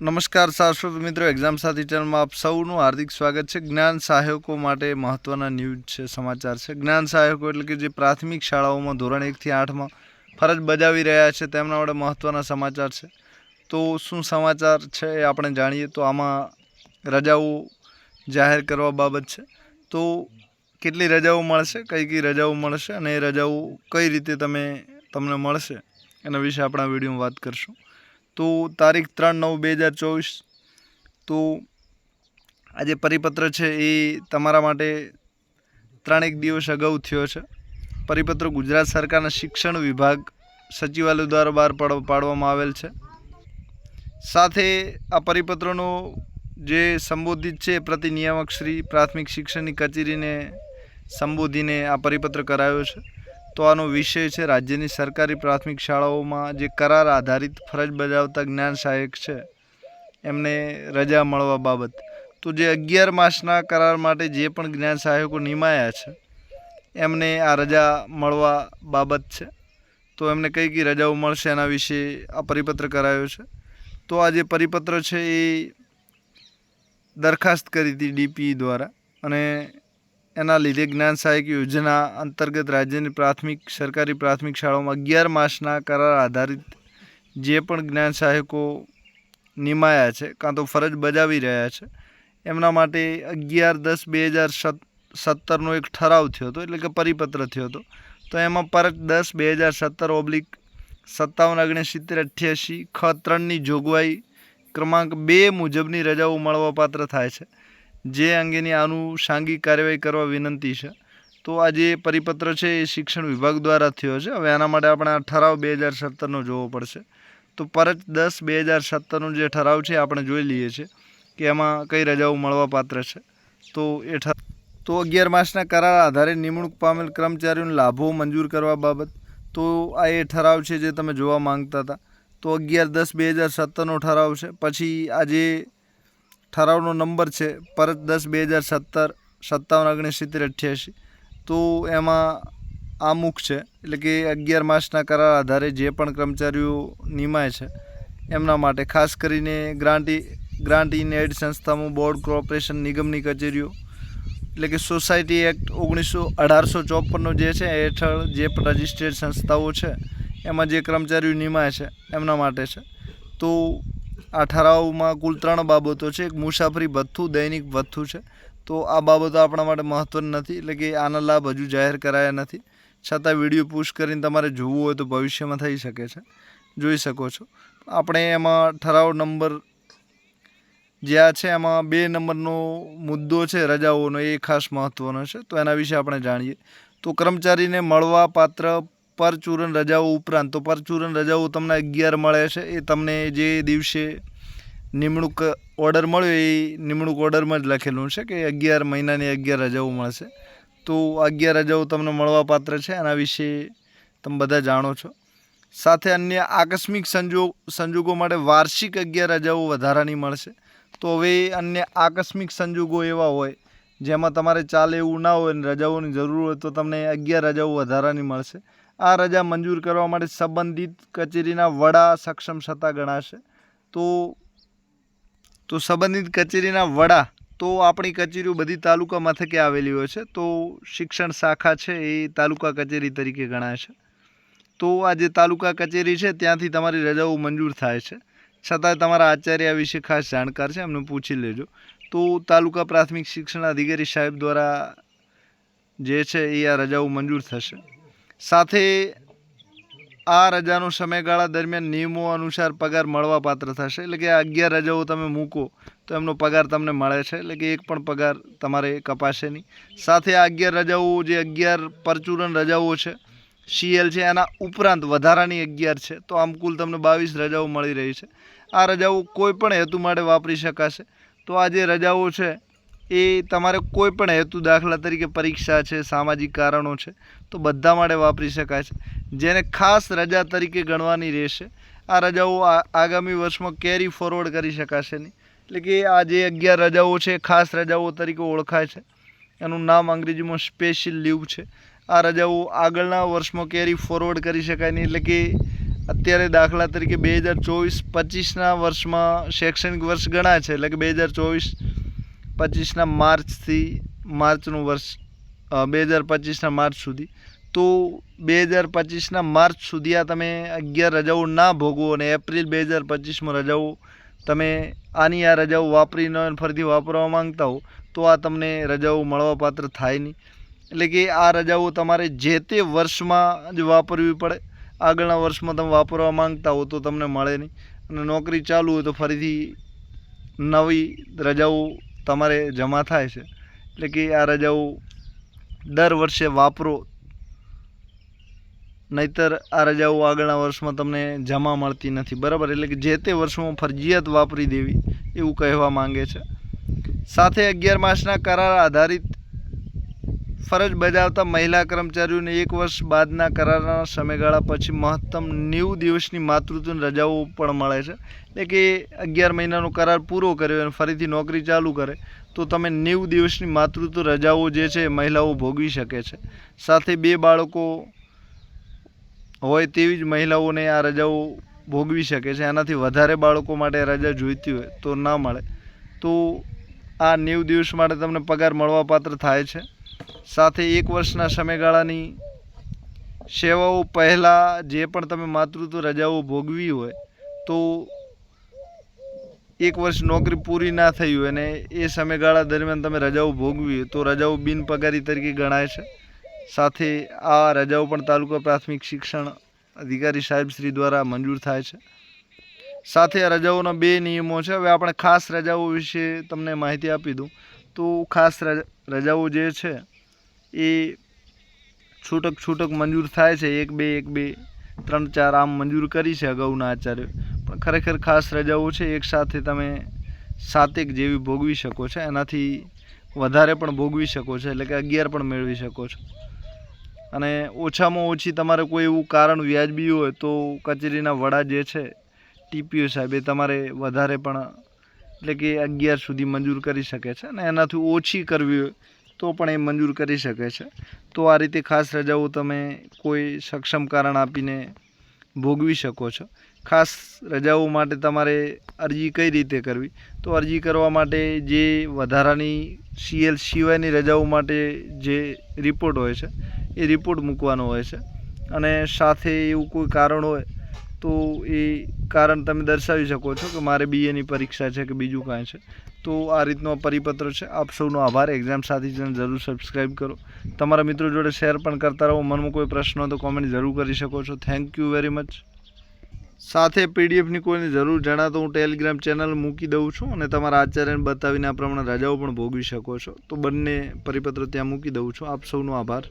નમસ્કાર શાશ્વત મિત્રો એક્ઝામ સાથી ચેનલમાં આપ સૌનું હાર્દિક સ્વાગત છે. જ્ઞાન સહાયકો માટે મહત્ત્વના ન્યૂઝ છે, સમાચાર છે. જ્ઞાન સહાયકો એટલે કે જે પ્રાથમિક શાળાઓમાં ધોરણ એકથી આઠમાં ફરજ બજાવી રહ્યા છે, તેમના માટે મહત્ત્વના સમાચાર છે. તો શું સમાચાર છે એ આપણે જાણીએ? તો આમાં રજાઓ જાહેર કરવા બાબત છે. તો કેટલી રજાઓ મળશે? કઈ કઈ રજાઓ મળશે? અને એ રજાઓ કઈ રીતે તમે, તમને મળશે? એના વિશે આપણા વિડીયોમાં વાત કરશું. તો તારીખ ત્રણ નવ બે હજાર ચોવીસ. તો આ જે પરિપત્ર છે એ તમારા માટે ત્રણેક દિવસ અગાઉ થયો છે. પરિપત્ર ગુજરાત સરકારના શિક્ષણ વિભાગ સચિવાલય દ્વારા બહાર પાડ પાડવામાં આવેલ છે. સાથે આ પરિપત્રનો જે સંબોધિત છે પ્રતિનિયામક શ્રી પ્રાથમિક શિક્ષણની કચેરીને સંબોધીને આ પરિપત્ર કરાયો છે. તો આનો વિષય છે. રાજ્યની સરકારી પ્રાથમિક શાળાઓમાં જે કરાર આધારિત ફરજ બજાવતા જ્ઞાન સહાયક છે, એમને રજા મળવા બાબત. તો જે અગિયાર માસના કરાર માટે જે પણ જ્ઞાન સહાયકો નિમાયા છે, એમને આ રજા મળવા બાબત છે. તો એમને કઈ કઈ રજાઓ મળશે એના વિશે આ પરિપત્ર કરાયો છે. તો આ જે પરિપત્ર છે એ દરખાસ્ત કરી હતી ડીપી દ્વારા અને એના લીધે જ્ઞાન સહાયક યોજના અંતર્ગત રાજ્યની પ્રાથમિક, સરકારી પ્રાથમિક શાળાઓમાં અગિયાર માસના કરાર આધારિત જે પણ જ્ઞાન સહાયકો નિમાયા છે, કાં તો ફરજ બજાવી રહ્યા છે, એમના માટે અગિયાર દસ બે હજાર સત્તરનો એક ઠરાવ થયો હતો, એટલે કે પરિપત્ર થયો હતો. તો એમાં પરત દસ બે હજાર સત્તર ઓબ્લિક સત્તાવન ઓગણસિત્તેર અઠ્યાસી ખ ત્રણની જોગવાઈ ક્રમાંક બે મુજબની રજાઓ મળવાપાત્ર થાય છે. જે અંગેની આનુષાંગિક કાર્યવાહી કરવા વિનંતી છે. તો આ જે પરિપત્ર છે એ શિક્ષણ વિભાગ દ્વારા થયો છે. હવે આના માટે આપણે આ ઠરાવ બે હજાર સત્તરનો જોવો પડશે. તો પરત દસ બે હજાર સત્તરનો જે ઠરાવ છે આપણે જોઈ લઈએ છીએ કે એમાં કઈ રજાઓ મળવાપાત્ર છે. તો એ તો અગિયાર માસના કરાર આધારે નિમણૂક પામેલ કર્મચારીઓને લાભો મંજૂર કરવા બાબત. તો આ એ ઠરાવ છે જે તમે જોવા માંગતા હતા. તો અગિયાર દસ બે હજાર સત્તરનો ઠરાવ છે. પછી આજે ઠરાવનો નંબર છે પરત દસ બે હજાર સત્તર, સત્તાવન ઓગણસિત્તેર અઠ્યાસી. તો એમાં આમુખ છે, એટલે કે અગિયાર માસના કરાર આધારે જે પણ કર્મચારીઓ નિમાય છે, એમના માટે. ખાસ કરીને ગ્રાન્ટી, ગ્રાન્ટ ઇન એડ સંસ્થામાં બોર્ડ, કોર્પોરેશન, નિગમની કચેરીઓ. એટલે કે સોસાયટી એક્ટ ઓગણીસો અઢારસો ચોપનનો જે છે હેઠળ જે પણ રજિસ્ટર્ડ સંસ્થાઓ છે, એમાં જે કર્મચારીઓ નિમાય છે, એમના માટે છે. તો આ ઠરાવમાં કુલ ત્રણ બાબતો છે. એક મુસાફરી ભથ્થું, દૈનિક ભથ્થું છે. તો આ બાબતો આપણા માટે મહત્ત્વની નથી, એટલે કે આના લાભ હજુ જાહેર કરાયા નથી. છતાં વીડિયો પુશ કરીને તમારે જોવું હોય તો ભવિષ્યમાં થઈ શકે છે. જોઈ શકો છો. આપણે એમાં ઠરાવ નંબર જે આ છે, એમાં બે નંબરનો મુદ્દો છે, રજાઓનો, એ ખાસ મહત્ત્વનો છે. તો એના વિશે આપણે જાણીએ. તો કર્મચારીને મળવા પાત્ર પરચૂરન રજાઓ ઉપરાંત, તો પરચૂરન રજાઓ તમને અગિયાર મળે છે. એ તમને જે દિવસે નિમણૂક ઓર્ડર મળ્યો, એ નિમણૂક ઓર્ડરમાં જ લખેલું છે કે અગિયાર મહિનાની અગિયાર રજાઓ મળશે. તો અગિયાર રજાઓ તમને મળવાપાત્ર છે. એના વિશે તમે બધા જાણો છો. સાથે અન્ય આકસ્મિક સંજોગ, સંજોગો માટે વાર્ષિક અગિયાર રજાઓ વધારાની મળશે. તો હવે અન્ય આકસ્મિક સંજોગો એવા હોય, જેમાં તમારે ચાલે એવું ના હોય અને રજાઓની જરૂર હોય, તો તમને અગિયાર રજાઓ વધારાની મળશે. આ રજા મંજૂર કરવા માટે સંબંધિત કચેરીના વડા સક્ષમ થતા ગણાશે. તો તો સંબંધિત કચેરીના વડા, તો આપણી કચેરીઓ બધી તાલુકા મથકે આવેલી હોય છે, તો શિક્ષણ શાખા છે એ તાલુકા કચેરી તરીકે ગણાય તો આ જે તાલુકા કચેરી છે ત્યાંથી તમારી રજાઓ મંજૂર થાય છે. છતાંય તમારા આચાર્ય વિશે ખાસ જાણકાર છે, એમને પૂછી લેજો. તો તાલુકા પ્રાથમિક શિક્ષણ અધિકારી સાહેબ દ્વારા જે છે એ આ રજાઓ મંજૂર થશે. સાથે આ રજાનો સમયગાળા દરમિયાન નિયમો અનુસાર પગાર મળવાપાત્ર થશે. એટલે કે અગિયાર રજાઓ તમે મૂકો, તો એમનો પગાર તમને મળે છે. એટલે કે એક પણ પગાર તમારે કપાશે નહીં. સાથે આ અગિયાર રજાઓ જે અગિયાર પરચુરણ રજાઓ છે, સીએલ છે, એના ઉપરાંત વધારાની અગિયાર છે, તો આમ કુલ તમને બાવીસ રજાઓ મળી રહી છે. આ રજાઓ કોઈ પણ હેતુ માટે વાપરી શકાશે. તો આ જે રજાઓ છે એ તમારે કોઈ પણ હેતુ દાખલા તરીકે પરીક્ષા છે, સામાજિક કારણો છે, તો બધા માટે વાપરી શકાય છે. જેને ખાસ રજા તરીકે ગણવાની રહેશે, આ રજાઓ આગામી વર્ષમાં કેરી ફોરવર્ડ કરી શકાશે નહીં. એટલે કે આ જે અગિયાર રજાઓ છે, ખાસ રજાઓ તરીકે ઓળખાય છે, એનું નામ અંગ્રેજીમાં સ્પેશિયલ લીવ છે. આ રજાઓ આગળના વર્ષમાં કેરી ફોરવર્ડ કરી શકાય નહીં, એટલે કે અત્યારે દાખલા તરીકે બે હજાર ચોવીસ પચીસના વર્ષમાં શૈક્ષણિક વર્ષ ગણાય છે, એટલે કે બે હજાર ચોવીસ પચીસના માર્ચથી માર્ચનું વર્ષ બે હજાર પચીસના માર્ચ સુધી. તો બે હજાર પચીસના માર્ચ સુધી આ તમે અગિયાર રજાઓ ના ભોગવો અને એપ્રિલ બે હજાર પચીસમાં રજાઓ તમે આની આ રજાઓ વાપરી ન ફરીથી વાપરવા માંગતા હો, તો આ તમને રજાઓ મળવાપાત્ર થાય નહીં. એટલે કે આ રજાઓ તમારે જે તે વર્ષમાં જ વાપરવી પડે, આગળના વર્ષમાં તમે વાપરવા માંગતા હો તો તમને મળે નહીં. અને નોકરી ચાલુ હોય તો ફરીથી નવી રજાઓ તમારે જમા થાય છે. એટલે કે આ રજાઓ દર વર્ષે વાપરો. નહીતર આ રજાઓ આગળના વર્ષમાં તમને જમા મળતી નથી. બરાબર? એટલે કે જે તે વર્ષમાં ફરજિયાત વાપરી દેવી, એવું કહેવા માંગે છે. સાથે અગિયાર માસના કરાર આધારિત ફરજ બજાવતા મહિલા કર્મચારીઓને એક વર્ષ બાદના કરારના સમયગાળા પછી મહત્તમ નેવું દિવસની માતૃત્વની રજાઓ પણ મળે છે. એટલે કે અગિયાર મહિનાનો કરાર પૂરો કર્યો અને ફરીથી નોકરી ચાલુ કરે, તો તમે નેવું દિવસની માતૃત્વ રજાઓ જે છે મહિલાઓ ભોગવી શકે છે. સાથે બે બાળકો હોય તેવી જ મહિલાઓને આ રજાઓ ભોગવી શકે છે. આનાથી વધારે બાળકો માટે રજા જોઈતી હોય તો ના મળે. તો આ નેવું દિવસ માટે તમને પગાર મળવાપાત્ર થાય છે. સાથે એક વર્ષના સમયગાળાની સેવાઓ પહેલાં જે પણ તમે માતૃત્વ રજાઓ ભોગવી હોય, તો એક વર્ષ નોકરી પૂરી ના થઈ હોય અને એ સમયગાળા દરમિયાન તમે રજાઓ ભોગવી હોય, તો રજાઓ બિનપગારી તરીકે ગણાય છે. સાથે આ રજાઓ પણ તાલુકા પ્રાથમિક શિક્ષણ અધિકારી સાહેબ શ્રી દ્વારા મંજૂર થાય છે. સાથે આ રજાઓના બે નિયમો છે. હવે આપણે ખાસ રજાઓ વિશે તમને માહિતી આપી દઉં. તો ખાસ રજા- રજાઓ જે છે એ છૂટક છૂટક મંજૂર થાય છે. એક બે એક બે, ત્રણ, ચાર આમ મંજૂર કરી છે અગાઉના આચાર્ય. પણ ખરેખર ખાસ રજાઓ છે. એક સાથે તમે સાતેક જેવી ભોગવી શકો છો. એનાથી વધારે પણ ભોગવી શકો છો. એટલે કે અગિયાર પણ મેળવી શકો છો. અને ઓછામાં ઓછી તમારે કોઈ એવું કારણ વ્યાજબી હોય તો કચેરીના વડા જે છે, ટીપીઓ સાહેબ, એ તમારે વધારે પણ એટલે કે અગિયાર સુધી મંજૂર કરી શકે છે. અને એનાથી ઓછી કરવી હોય તો પણ એ મંજૂર કરી શકે છે. તો આ રીતે ખાસ રજાઓ તમે કોઈ સક્ષમ કારણ આપીને ભોગવી શકો છો. ખાસ રજાઓ માટે તમારે અરજી કઈ રીતે કરવી? તો અરજી કરવા માટે જે વધારાની સીએલ સિવાયની રજાઓ માટે જે રિપોર્ટ હોય છે, એ રિપોર્ટ મૂકવાનો હોય છે. અને સાથે એવું કોઈ કારણ હોય તો એ કારણ તમે દર્શાવી શકો છો કે મારે બીએની પરીક્ષા છે કે બીજું કાંઈ છે. તો આ રીતનો પરિપત્ર છે. આપ સૌનો આભાર. એક્ઝામ સાથી ચેનલ જરૂર સબસ્ક્રાઈબ કરો. તમારા મિત્રો જોડે શેર પણ કરતા રહો. મનમાં કોઈ પ્રશ્ન તો કોમેન્ટ જરૂર કરી શકો છો. થેન્ક યુ વેરી મચ સાથે પીડીએફની કોઈને જરૂર જણાતો હું ટેલિગ્રામ ચેનલ મૂકી દઉં છું અને તમારા આચાર્યને બતાવીને આ પ્રમાણે રજાઓ પણ ભોગવી શકો છો. તો બંને પરિપત્ર ત્યાં મૂકી દઉં છું. આપ સૌનો આભાર.